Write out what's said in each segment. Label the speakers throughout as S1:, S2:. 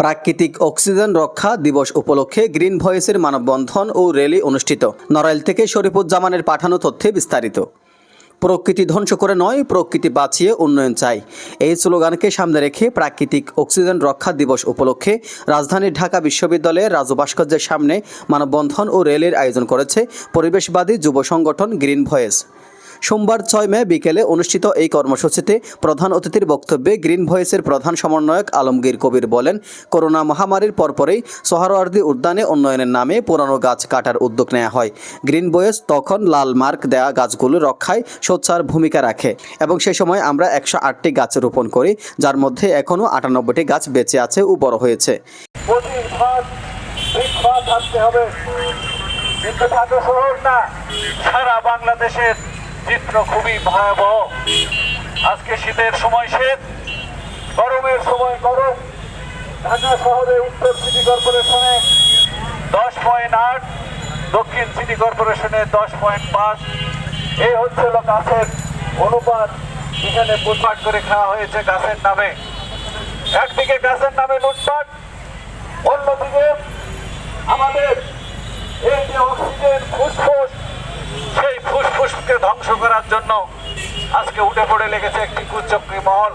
S1: প্রাকৃতিক অক্সিজেন রক্ষা দিবস উপলক্ষে গ্রিন ভয়েসের মানববন্ধন ও র্যালি অনুষ্ঠিত। নড়াইল থেকে শরীফুজ্জামানের পাঠানো তথ্যে বিস্তারিত। প্রকৃতি ধ্বংস করে নয়, প্রকৃতি বাঁচিয়ে উন্নয়ন চাই। এই স্লোগানকে সামনে রেখে প্রাকৃতিক অক্সিজেন রক্ষা দিবস উপলক্ষে রাজধানীর ঢাকা বিশ্ববিদ্যালয়ের রাজু ভাস্কর্যের সামনে মানববন্ধন ও রেলের আয়োজন করেছে পরিবেশবাদী যুব সংগঠন গ্রিন ভয়েস। সোমবার ছয় মে বিকেলে অনুষ্ঠিত এই কর্মসূচিতে প্রধান অতিথির বক্তব্যে গ্রিন ভয়েসের প্রধান সমন্বয়ক আলমগীর কবির বলেন, করোনা মহামারীর পরপরেই সোহরাওয়ার্দী উদ্যানে উন্নয়নের নামে পুরানো গাছ কাটার উদ্যোগ নেওয়া হয়। গ্রিন ভয়েস তখন লাল মার্ক দেয়া গাছগুলো রক্ষায় সোচ্চার ভূমিকা রাখে এবং সে সময় আমরা একশো আটটি গাছ রোপণ করি, যার মধ্যে এখনও আটানব্বইটি গাছ বেঁচে আছে ও বড় হয়েছে।
S2: সারা বাংলাদেশের চিত্র খুবই ভয়াবহ। আজকে শীতের সময় শীত, গরমের সময় গরম। ঢাকা শহরে উত্তর সিটি কর্পোরেশনে দশ পয়েন্ট আট, দক্ষিণ সিটি কর্পোরেশনে দশ পয়েন্ট পাঁচ। এই হচ্ছে হলো গাছের অনুপাত। এখানে লুটপাট করে খাওয়া হয়েছে গাছের নামে। একদিকে গাছের নামে লুটপাট, অন্যদিকে আমাদের এই যে অক্সিজেন ফুসফুস সেই ফুসফুসকে ধ্বংস করার জন্য আজকে উঠে পড়ে লেগেছে একটি কুচক্রী মহল।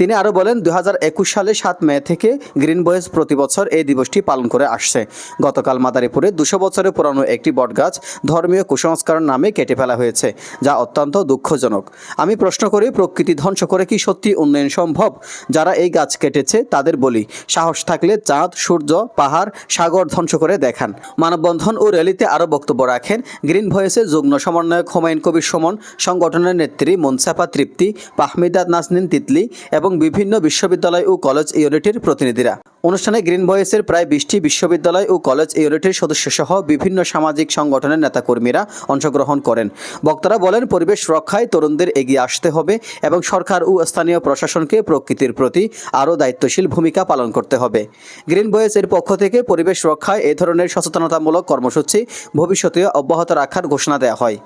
S1: তিনি আরও বলেন দু হাজার একুশ সালে সাত মে থেকে গ্রিন বয়েজ প্রতি বছর এই দিবসটি পালন করে আসছে। গতকাল মাদারীপুরে দুশো বছরের পুরানো একটি বটগাছ ধর্মীয় কুসংস্কার নামে কেটে ফেলা হয়েছে, যা অত্যন্ত দুঃখজনক। আমি প্রশ্ন করি, প্রকৃতি ধ্বংস করে কি সত্যি উন্নয়ন সম্ভব? যারা এই গাছ কেটেছে, তাদের বলি, সাহস থাকলে চাঁদ, সূর্য, পাহাড়, সাগর ধ্বংস করে দেখান। মানববন্ধন ও র্যালিতে আরও বক্তব্য রাখেন গ্রিন ভয়েসের যুগ্ম সমন্বয়ক হুমায়ুন কবির সুমন, সংগঠনের নেত্রী মনসাফা তৃপ্তি পাহমিদা নাসনিন তিতলি এবং বিভিন্ন বিশ্ববিদ্যালয় ও কলেজ ইউনিটের প্রতিনিধিরা। অনুষ্ঠানে গ্রিন ভয়েসের প্রায় বিশটি বিশ্ববিদ্যালয় ও কলেজ ইউনিটের সদস্যসহ বিভিন্ন সামাজিক সংগঠনের নেতাকর্মীরা অংশগ্রহণ করেন। বক্তারা বলেন, পরিবেশ রক্ষায় তরুণদের এগিয়ে আসতে হবে এবং সরকার ও স্থানীয় প্রশাসনকে প্রকৃতির প্রতি আরও দায়িত্বশীল ভূমিকা পালন করতে হবে। গ্রিন ভয়েস এর পক্ষ থেকে পরিবেশ রক্ষায় এ ধরনের সচেতনতামূলক কর্মসূচি ভবিষ্যতে অব্যাহত রাখার ঘোষণা দেওয়া হয়।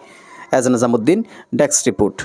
S1: Ejan Nizamuddin, desk report.